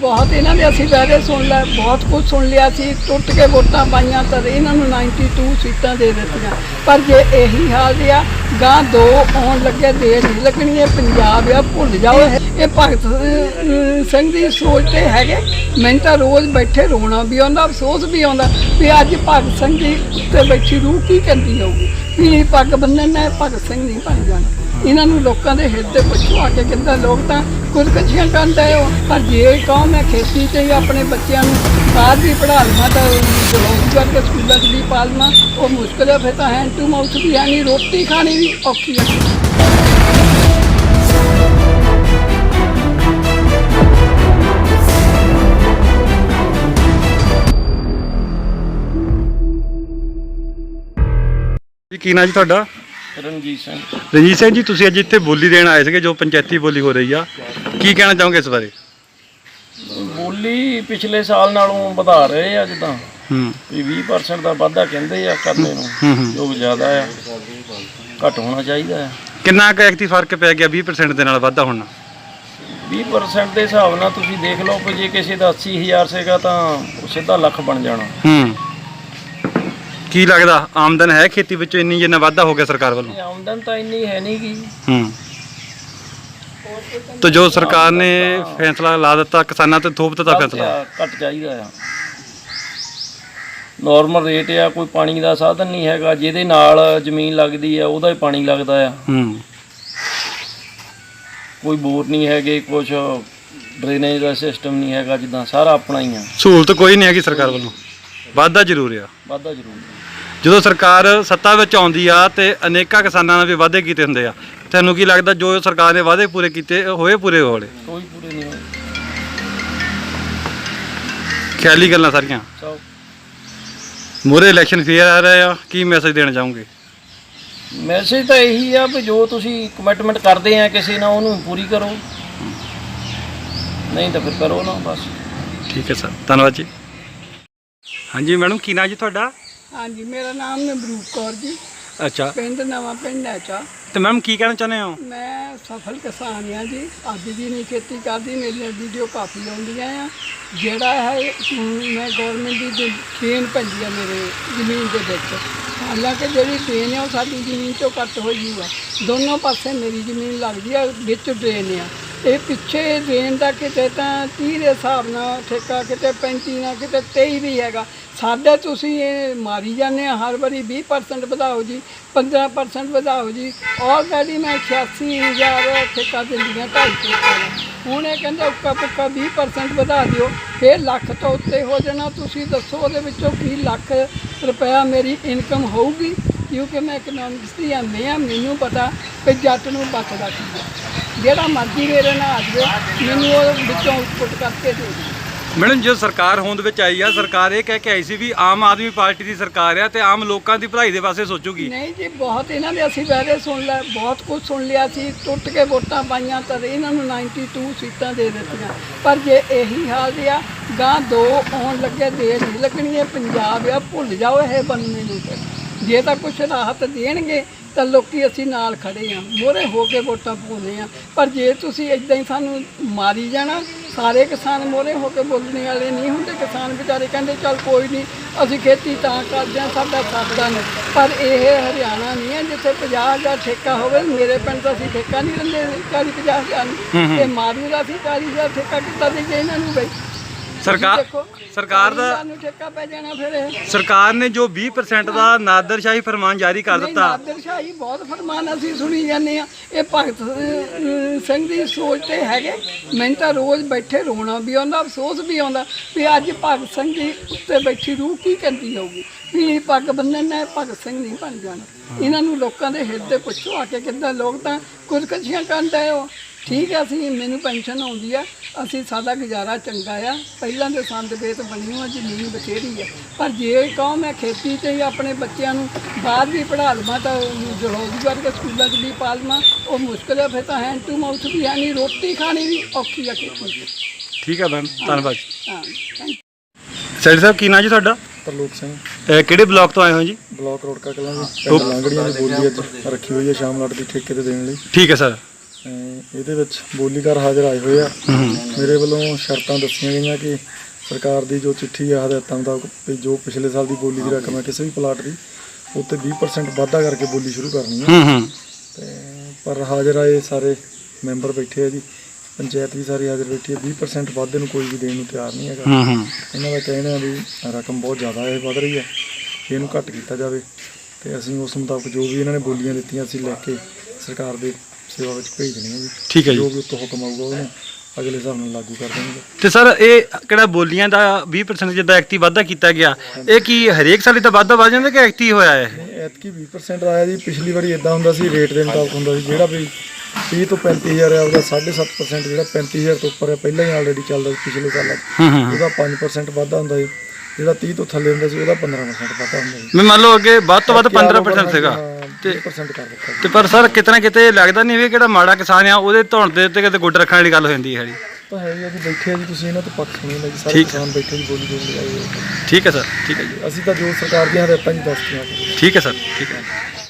ਬਹੁਤ ਇਹਨਾਂ ਦੇ ਅਸੀਂ ਵਾਅਦੇ ਸੁਣ ਲੈ ਬਹੁਤ ਕੁਝ ਸੁਣ ਲਿਆ ਸੀ, ਟੁੱਟ ਕੇ ਵੋਟਾਂ ਪਾਈਆਂ ਤਾਂ ਇਹਨਾਂ ਨੂੰ 92 ਸੀਟਾਂ ਦੇ ਦਿੱਤੀਆਂ। ਪਰ ਜੇ ਇਹੀ ਹਾਲ ਰਿਹਾ ਗਾਂ ਦੋ ਆਉਣ ਲੱਗੇ, ਦੇਰ ਨਹੀਂ ਲੱਗਣੀ, ਇਹ ਪੰਜਾਬ ਆ, ਭੁੱਲ ਜਾਓ। ਇਹ ਭਗਤ ਸਿੰਘ ਦੀ ਸੋਚ ਤੇ ਹੈਗੇ, ਮੈਨੂੰ ਤਾਂ ਰੋਜ਼ ਬੈਠੇ ਰੋਣਾ ਵੀ ਆਉਂਦਾ, ਅਫਸੋਸ ਵੀ ਆਉਂਦਾ ਵੀ ਅੱਜ ਭਗਤ ਸਿੰਘ ਦੀ ਉੱਤੇ ਬੈਠੀ ਰੂਹ ਕੀ ਕਹਿੰਦੀ ਹੋਊਗੀ? ਵੀ ਪੱਗ ਬੰਨਣ ਨਾਲ ਭਗਤ ਸਿੰਘ ਨਹੀਂ ਬਣ ਜਾਣਾ। ਇਹਨਾਂ ਨੂੰ ਲੋਕਾਂ ਦੇ ਹਿਰਦੇ ਪੁੱਛੋ, ਆ ਕੇ ਕਿੰਦਾ ਲੋਕ ਤਾਂ ਖੁਦਕਸ਼ੀਆਂ ਕਰਦਾ ਹੈ। ਪਰ ਜੇ ਕਹੋ ਮੈਂ ਖੇਤੀ ਤੇ ਹੀ ਆਪਣੇ ਬੱਚਿਆਂ ਨੂੰ ਬਾਹਰ ਵੀ ਪੜ੍ਹਾ ਲਵਾਂ ਤਾਂ ਜਲੌਂਗ ਕਰਕੇ ਸਕੂਲਾਂ 'ਚ ਵੀ ਪਾ ਉਹ ਮੁਸ਼ਕਲ ਹੈ, ਫਿਰ ਤਾਂ ਹੈਂਡ ਟੂ ਮਾਊਥ ਵੀ ਹੈ ਰੋਟੀ ਖਾਣੀ ਵੀ ਔਖੀ ਹੈ। ਜੀ, ਕੀ ਨਾਂ ਜੀ ਤੁਹਾਡਾ? ਰਣਜੀਤ ਸਿੰਘ। ਰਣਜੀਤ ਸਿੰਘ ਜੀ ਤੁਸੀਂ ਅੱਜ ਇੱਥੇ ਬੋਲੀ ਦੇਣ ਆਏ ਸੀਗੇ ਜੋ ਪੰਚਾਇਤੀ ਬੋਲੀ ਹੋ ਰਹੀ ਆ। ਕੀ ਕਹਿਣਾ ਚਾਹੋਗੇ ਇਸ ਬਾਰੇ? ਬੋਲੀ ਪਿਛਲੇ ਸਾਲ ਨਾਲੋਂ ਵਧਾ ਰਹੇ ਆ ਜਿੱਦਾਂ ਹੂੰ। ਵੀ 20% ਦਾ ਵਾਧਾ ਕਹਿੰਦੇ ਆ ਕਰਨੇ ਨੂੰ। ਜੋ ਜ਼ਿਆਦਾ ਆ ਘੱਟ ਹੋਣਾ ਚਾਹੀਦਾ ਆ। ਕਿੰਨਾ ਕੁ ਐਕਟੀ ਫ਼ਰਕ ਪੈ ਗਿਆ 20% ਦੇ ਨਾਲ ਵਾਧਾ ਹੋਣਾ 20% ਦੇ ਹਿਸਾਬ ਨਾਲ ਤੁਸੀਂ ਦੇਖ ਲਓ ਕਿ ਜੇ ਕਿਸੇ ਦਾ 80000 ਸੀਗਾ ਤਾਂ ਉਹ ਸਿੱਧਾ ਲੱਖ ਬਣ ਜਾਣਾ। ਹੂੰ। ਕੀ ਲੱਗਦਾ ਆਮਦਨ ਹੈ ਖੇਤੀ ਵਿੱਚ ਇੰਨੀ ਜਿੰਨਾ ਵਾਧਾ ਹੋ ਗਿਆ ਸਰਕਾਰ ਵੱਲੋਂ? ਇਹ ਆਮਦਨ ਤਾਂ ਇੰਨੀ ਹੈ ਨਹੀਂ ਗੀ। ਹੂੰ। ਤਾਂ ਜੋ ਸਰਕਾਰ ਨੇ ਫੈਸਲਾ ਲਾ ਦਿੱਤਾ ਕਿਸਾਨਾਂ ਤੇ ਥੋਪ ਦਿੱਤਾ ਫੈਸਲਾ? ਆ, ਘੱਟ ਚਾਹੀਦਾ ਆ। ਨਾਰਮਲ ਰੇਟ ਆ ਕੋਈ ਪਾਣੀ ਦਾ ਸਾਧਨ ਨਹੀਂ ਹੈਗਾ ਜਿਹਦੇ ਨਾਲ ਜ਼ਮੀਨ ਲੱਗਦੀ ਆ ਉਹਦਾ ਹੀ ਪਾਣੀ ਲੱਗਦਾ ਆ। ਹੂੰ। ਕੋਈ ਬੋਰ ਨਹੀਂ ਹੈਗੇ ਕੁਝ ਡਰੇਨੇਜ ਦਾ ਸਿਸਟਮ ਨਹੀਂ ਹੈਗਾ ਜਿੱਦਾਂ ਸਾਰਾ ਆਪਣਾ ਹੀ ਆ। ਸਹੂਲਤ ਕੋਈ ਨਹੀਂ ਹੈਗੀ ਸਰਕਾਰ ਵੱਲੋਂ। ਵਾਧਾ ਜ਼ਰੂਰ ਆ। ਵਾਧਾ ਜ਼ਰੂਰ ਹੈ। ਜਦੋਂ ਸਰਕਾਰ ਸੱਤਾ ਵਿੱਚ ਆਉਂਦੀ ਆ ਤੇ ਅਨੇਕਾਂ ਕਿਸਾਨਾਂ ਨਾਲ ਵੀ ਵਾਅਦੇ ਕੀਤੇ ਹੁੰਦੇ ਆ ਤੁਹਾਨੂੰ ਕੀ ਲੱਗਦਾ ਜੋ ਸਰਕਾਰ ਨੇ ਵਾਅਦੇ ਪੂਰੇ ਕੀਤੇ ਹੋਏ ਪੂਰੇ ਹੋਲੇ ਕੋਈ ਪੂਰੇ ਨਹੀਂ ਹੋਏ। ਖਿਆਲੀ ਗੱਲਾਂ ਸਾਰੀਆਂ? ਸਭ। ਮੂਰੇ ਇਲੈਕਸ਼ਨ ਫੇਰ ਆ ਰਹੇ ਆ ਕੀ ਮੈਸੇਜ ਦੇਣਾ ਚਾਹੋਗੇ? ਮੈਸੇਜ ਤਾਂ ਇਹੀ ਆ ਵੀ ਜੋ ਤੁਸੀਂ ਕਮਿਟਮੈਂਟ ਕਰਦੇ ਆ ਕਿਸੇ ਨਾਲ ਉਹਨੂੰ ਪੂਰੀ ਕਰੋ। ਨਹੀਂ ਤਾਂ ਫਿਰ ਕਰੋ ਨਾ ਬਸ। ਠੀਕ ਹੈ ਸਰ ਧੰਨਵਾਦ ਜੀ। ਹਾਂਜੀ ਮੈਡਮ ਕੀ ਨਾਂ ਜੀ ਤੁਹਾਡਾ? ਹਾਂਜੀ ਮੇਰਾ ਨਾਮ ਨਬਰੂਪ ਕੌਰ ਜੀ। ਅੱਛਾ। ਪਿੰਡ ਨਵਾਂ ਪਿੰਡ ਐਚਾ ਤੇ ਮੈਮ ਕੀ ਕਹਿਣਾ ਚਾਹੁੰਦੇ ਹੋ? ਮੈਂ ਸਫਲ ਕਿਸਾਨ ਆ ਜੀ। ਅੱਜ ਦੀ ਨਹੀਂ ਖੇਤੀ ਕਰਦੀ ਮੇਰੀਆਂ ਵੀਡੀਓ ਕਾਫੀ ਆਉਂਦੀਆਂ ਆ। ਜਿਹੜਾ ਹੈ ਮੈਂ ਗਵਰਨਮੈਂਟ ਦੀ ਟ੍ਰੇਨ ਪੈਂਦੀ ਆ ਮੇਰੇ ਜ਼ਮੀਨ ਦੇ ਵਿੱਚ। ਹਾਲਾਂਕਿ ਜਿਹੜੀ ਟ੍ਰੇਨ ਆ ਉਹ ਸਾਡੀ ਜ਼ਮੀਨ ਤੋਂ ਕੱਟ ਹੋਈ ਆ। ਦੋਨੋਂ ਪਾਸੇ ਮੇਰੀ ਜ਼ਮੀਨ ਲੱਗਦੀ ਆ ਵਿੱਚ ਡਰੇਨ ਆ। ਇਹ ਪਿੱਛੇ ਡਰੇਨ ਦਾ ਕਿਤੇ ਤਾਂ 30 ਦੇ ਹਿਸਾਬ ਨਾਲ ਠੇਕਾ ਕਿਤੇ 35 ਨਾਲ ਕਿਤੇ 23 ਵੀ ਹੈਗਾ। ਸਾਡੇ ਤੁਸੀਂ ਇਹ ਮਾਰੀ ਜਾਂਦੇ ਆ, ਹਰ ਵਾਰੀ 20% ਵਧਾਓ ਜੀ 15% ਵਧਾਓ ਜੀ। ਆਲਰੇਡੀ ਮੈਂ 86000 ਠੇਕਾ ਦਿੰਦੀਆਂ ਢਾਈ ਸੌ ਰੁਪਏ ਹੁਣ ਇਹ ਕਹਿੰਦੇ ਉੱਕਾ ਪੁੱਕਾ 20% ਵਧਾ ਦਿਓ, ਫਿਰ ਲੱਖ ਤੋਂ ਉੱਤੇ ਹੋ ਜਾਣਾ। ਤੁਸੀਂ ਦੱਸੋ ਉਹਦੇ ਵਿੱਚੋਂ ਕੀ ਲੱਖ ਰੁਪਇਆ ਮੇਰੀ ਇਨਕਮ ਹੋਊਗੀ? ਕਿਉਂਕਿ ਮੈਂ ਇਕਨੋਮਿਕਸ ਦੀ ਐਮਏ ਆ, ਮੈਨੂੰ ਪਤਾ ਕਿ ਜੱਟ ਨੂੰ ਬਚਦਾ ਕੀ ਹੈ ਜਿਹੜਾ ਮਰਜ਼ੀ ਮੇਰੇ ਨਾਲ ਆ ਜਾਵੇ, ਮੈਨੂੰ ਉਹ ਵਿੱਚੋਂ ਆਊਟਪੁੱਟ ਕਰਕੇ ਦੇ ਦਿਓ। ਮੈਡਮ, ਜੋ ਸਰਕਾਰ ਹੋਂਦ ਵਿੱਚ ਆਈ ਆ, ਸਰਕਾਰ ਇਹ ਕਹਿ ਕੇ ਆਈ ਸੀ ਵੀ ਆਮ ਆਦਮੀ ਪਾਰਟੀ ਦੀ ਸਰਕਾਰ ਆ ਤੇ ਆਮ ਲੋਕਾਂ ਦੀ ਭਲਾਈ ਦੇ ਵਾਸਤੇ ਸੋਚੂਗੀ। ਨਹੀਂ ਜੀ, ਬਹੁਤ ਇਹਨਾਂ ਦੇ ਅਸੀਂ ਵਾਅਦੇ ਸੁਣ ਲਿਆ, ਬਹੁਤ ਕੁਝ ਸੁਣ ਲਿਆ ਸੀ, ਟੁੱਟ ਕੇ ਵੋਟਾਂ ਪਾਈਆਂ ਤਾਂ ਇਹਨਾਂ ਨੂੰ 92 ਸੀਟਾਂ ਦੇ ਦਿੱਤੀਆਂ। ਪਰ ਜੇ ਇਹੀ ਹਾਲ ਰਿਹਾ ਗਾਂ ਦੋ ਆਉਣ ਲੱਗੇ ਦੇਰ ਨਹੀਂ ਲੱਗਣੀ, ਇਹ ਪੰਜਾਬ ਆ, ਭੁੱਲ ਜਾਓ ਇਹ ਬੰਨੇ ਨੂੰ ਜੇ ਤਾਂ ਕੁਝ ਰਾਹਤ ਦੇਣਗੇ, ਤਾਂ ਲੋਕੀ ਅਸੀਂ ਨਾਲ ਖੜੇ ਆ ਮੋਰੇ ਹੋ ਕੇ ਵੋਟਾਂ ਪਾਉਂਦੇ ਆ। ਪਰ ਜੇ ਤੁਸੀਂ ਇਦਾਂ ਹੀ ਸਾਨੂੰ ਮਾਰੀ ਜਾਣਾ ਸਾਰੇ ਕਿਸਾਨ ਮੋਰੇ ਹੋ ਕੇ ਬੋਲਣੇ ਵਾਲੇ ਨਹੀਂ ਹੁੰਦੇ। ਕਿਸਾਨ ਵਿਚਾਰੇ ਕਹਿੰਦੇ ਚੱਲ ਕੋਈ ਨਹੀਂ ਅਸੀਂ ਖੇਤੀ ਤਾਂ ਕਰਦੇ ਹਾਂ ਸਾਡਾ ਸਰਦਾ ਨਹੀਂ। ਪਰ ਇਹ ਹਰਿਆਣਾ ਨਹੀਂ ਹੈ ਜਿੱਥੇ 50000 ਠੇਕਾ ਹੋਵੇ ਮੇਰੇ ਪਿੰਡ ਤਾਂ ਅਸੀਂ ਠੇਕਾ ਨਹੀਂ ਦਿੰਦੇ 40 50000 ਨੂੰ ਤੇ ਮਾਰੂ ਦਾ ਅਸੀਂ 40000 ਠੇਕਾ ਕਿੱਦਾਂ ਦੇ ਇਹਨਾਂ ਨੂੰ ਬਈ ਸਰਕਾਰ ਸਰਕਾਰ ਦਾ ਸਾਨੂੰ ਠੇਕਾ ਪੈ ਜਾਣਾ ਫਿਰ ਇਹ। ਸਰਕਾਰ ਨੇ ਜੋ 20% ਦਾ ਨਾਦਰਸ਼ਾਹੀ ਫਰਮਾਨ ਜਾਰੀ ਕਰ ਦਿੱਤਾ। ਨਾਦਰ ਸ਼ਾਹੀ ਬਹੁਤ ਫਰਮਾਨ ਅਸੀਂ ਸੁਣੀ ਜਾਂਦੇ ਆ ਇਹ ਭਗਤ ਅਹ, ਸਿੰਘ ਦੀ ਸੋਚ ਤੇ ਹੈਗੇ। ਮੈਨੂੰ ਤਾਂ ਰੋਜ਼ ਬੈਠੇ ਰੋਣਾ ਵੀ ਆਉਂਦਾ ਅਫਸੋਸ ਵੀ ਆਉਂਦਾ ਵੀ ਅੱਜ ਭਗਤ ਸਿੰਘ ਦੀ ਉੱਤੇ ਬੈਠੀ ਰੂਹ ਕੀ ਕਹਿੰਦੀ ਹੋਊਗੀ? ਵੀ ਪੱਗ ਬੰਨਣ ਨਾਲ ਭਗਤ ਸਿੰਘ ਨਹੀਂ ਬਣ ਜਾਣਾ। ਇਹਨਾਂ ਨੂੰ ਲੋਕਾਂ ਦੇ ਹਿਰਦੇ ਪੁੱਛੋ ਆ ਕੇ ਕਿੱਦਾਂ ਲੋਕ ਤਾਂ ਖੁਦਕਸ਼ੀਆਂ ਕਰਦੇ ਹੋ। ਠੀਕ ਹੈ ਅਸੀਂ ਮੈਨੂੰ ਪੈਨਸ਼ਨ ਆਉਂਦੀ ਆ ਅਸੀਂ ਸਾਡਾ ਗੁਜ਼ਾਰਾ ਚੰਗਾ ਆ। ਪਹਿਲਾਂ ਦੇ ਸੰਦ ਵੇਤ ਬਣੀ ਹੋਆ ਜ਼ਮੀਨ ਬਥੇਰੀ ਆ। ਪਰ ਜੇ ਕਹੋ ਮੈਂ ਖੇਤੀ ਤੇ ਹੀ ਆਪਣੇ ਬੱਚਿਆਂ ਨੂੰ ਬਾਹਰ ਵੀ ਪੜ੍ਹਾ ਲਵਾਂ ਤਾਂ ਜਲੌਂਗ ਕਰਕੇ ਸਕੂਲਾਂ 'ਚ ਵੀ ਪਾ ਲਵਾਂ ਉਹ ਮੁਸ਼ਕਲ ਹੈ ਫਿਰ ਤਾਂ ਹੈਂਡ ਟੂ ਮਾਊਥ ਵੀ ਹੈ ਨਹੀਂ ਰੋਟੀ ਖਾਣੀ ਵੀ ਔਖੀ ਆ ਖੇਤੀ ਠੀਕ ਹੈ ਮੈਮ ਧੰਨਵਾਦ ਹਾਂ ਥੈਂਕ ਸੈਡ ਸਾਹਿਬ ਕੀ ਨਾਂ ਜੀ ਤੁਹਾਡਾ? ਤਰਲੋਕ ਸਿੰਘ। ਅਹ ਕਿਹੜੇ ਬਲਾਕ ਤੋਂ ਆਏ ਹੋ ਜੀ? ਬਲਾਕ ਰੋੜਕਾ ਕਲਾਂ ਦੀ ਪਿੰਡ ਲਾਂਗੜੀਆਂ ਦੀ ਬੋਲੀ ਅੱਜ ਰੱਖੀ ਹੋਈ ਹੈ ਸ਼ਾਮ ਲਾਟ ਦੀ ਠੇਕੇ ਤੇ ਦੇਣ ਲਈ। ਠੀਕ ਹੈ ਸਰ। ਇਹਦੇ ਵਿੱਚ ਬੋਲੀਕਾਰ ਹਾਜ਼ਰ ਆਏ ਹੋਏ ਆ। ਮੇਰੇ ਵੱਲੋਂ ਸ਼ਰਤਾਂ ਦੱਸੀਆਂ ਗਈਆਂ ਕਿ ਸਰਕਾਰ ਦੀ ਜੋ ਚਿੱਠੀ ਆ ਹਦਾਇਤਾਂ ਵੀ ਜੋ ਪਿਛਲੇ ਸਾਲ ਦੀ ਬੋਲੀ ਦੀ ਰਕਮ ਹੈ ਕਿਸੇ ਵੀ ਪਲਾਟ ਦੀ ਉੱਤੇ 20% ਵਾਧਾ ਕਰਕੇ ਬੋਲੀ ਸ਼ੁਰੂ ਕਰਨੀ ਹੈ ਤੇ ਪਰ ਹਾਜ਼ਰ ਆਏ ਸਾਰੇ ਮੈਂਬਰ ਬੈਠੇ ਆ ਜੀ। ਪੰਚਾਇਤ ਵੀ ਸਾਰੀ ਹਾਜ਼ਰ ਬੈਠੀ ਹੈ 20% ਵਾਧੇ ਨੂੰ ਕੋਈ ਵੀ ਦੇਣ ਨੂੰ ਤਿਆਰ ਨਹੀਂ ਹੈਗਾ। ਇਹਨਾਂ ਦਾ ਕਹਿਣਾ ਵੀ ਰਕਮ ਬਹੁਤ ਜ਼ਿਆਦਾ ਹੈ ਵੱਧ ਰਹੀ ਹੈ ਇਹਨੂੰ ਘੱਟ ਕੀਤਾ ਜਾਵੇ। ਤੇ ਅਸੀਂ ਉਸ ਮੁਤਾਬਕ ਜੋ ਵੀ ਇਹਨਾਂ ਨੇ ਬੋਲੀਆਂ ਦਿੱਤੀਆਂ ਅਸੀਂ ਲੈ ਕੇ ਸਰਕਾਰ ਦੇ ਸੇਵਾ ਵਿੱਚ ਭੇਜ ਦੇਣੀਆਂ ਜੀ। ਠੀਕ ਹੈ ਜੋ। ਜੀ ਵੀ ਉੱਤੋਂ ਹੁਕਮ ਆਊਗਾ ਉਹਨੂੰ ਅਗਲੇ ਹਿਸਾਬ ਨਾਲ ਲਾਗੂ ਕਰ ਦੇਣਗੇ। ਤੇ ਸਰ ਇਹ ਕਿਹੜਾ ਬੋਲੀਆਂ ਦਾ 20% ਜਿੱਦਾਂ ਐਕਟੀ ਵਾਧਾ ਕੀਤਾ ਗਿਆ ਇਹ ਕੀ ਹਰੇਕ ਸਾਲ ਹੀ ਤਾਂ ਵਾਧਾ ਵੱਧ ਜਾਂਦਾ ਕਿ ਐਕਟੀ ਹੋਇਆ ਹੈ ਨਹੀਂ ਐਤਕੀ 20% ਆਇਆ ਜੀ। ਪਿਛਲੀ ਵਾਰੀ ਇਦਾਂ ਹੁੰਦਾ ਸੀ ਰੇਟ ਦੇ ਮੁਤਾਬਕ ਹੁੰਦਾ ਸੀ। ਜਿਹੜਾ ਵੀ 30 ਤੋਂ 35000 ਹੈ ਉਹਦਾ 7.5% ਜਿਹੜਾ 35000 ਤੋਂ ਉੱਪਰ ਹੈ ਪਹਿਲਾਂ ਹੀ ਆਲਰੇਡੀ ਚੱਲਦਾ ਸੀ ਪਿਛਲੇ ਸਾਲਾਂ 'ਚ। ਹੂੰ ਹੂੰ ਉਹਦਾ 5% ਵਾਧਾ ਹੁੰਦਾ ਸੀ। ਜਿਹੜਾ 30 ਤੋਂ ਥੱਲੇ ਹੁੰਦਾ ਸੀ ਉਹਦਾ 15% ਵਾਧਾ ਹੁੰਦਾ ਸੀ। ਮੈਂ ਮੰਨ ਲਓ ਅੱਗੇ ਵੱਧ ਤੋਂ ਵੱਧ 15% ਸੀਗਾ। ਤੇ 20% ਕਰ ਦਿੱਤਾ ਜੀ। ਤੇ ਪਰ ਸਰ ਕਿਤਨਾ ਕਿਤੇ ਲੱਗਦਾ ਨਹੀਂ ਵੀ ਕਿਹੜਾ ਮਾੜਾ ਕਿਸਾਨ ਆ ਉਹਦੇ ਧੌਣ ਦੇ ਉੱਤੇ ਕਿਤੇ ਗੁੱਡ ਰੱਖਣ ਵਾਲੀ ਗੱਲ ਹੋ ਜਾਂਦੀ ਹੈ ਜੀ ਤਾਂ ਹੈ ਹੀ ਆ ਜੀ ਬੈਠੇ ਆ ਜੀ ਤੁਸੀਂ ਇਹਨਾਂ ਤੋਂ ਪੱਖ ਸੁਣੀ ਜੀ ਸਾਰੇ ਠੀਕ। ਕਿਸਾਨ ਬੈਠੇ ਜੀ ਬੋਲੀ ਬੋਲੀ ਲਗਾਈ ਹੋਈ ਹੈ। ਠੀਕ ਹੈ ਸਰ ਠੀਕ ਹੈ ਜੀ ਅਸੀਂ ਤਾਂ ਜੋ ਸਰਕਾਰ ਦੀਆਂ ਹਦਾਇਤਾਂ ਜੀ ਦੱਸਦੀਆਂ ਠੀਕ ਹੈ ਸਰ ਠੀਕ ਹੈ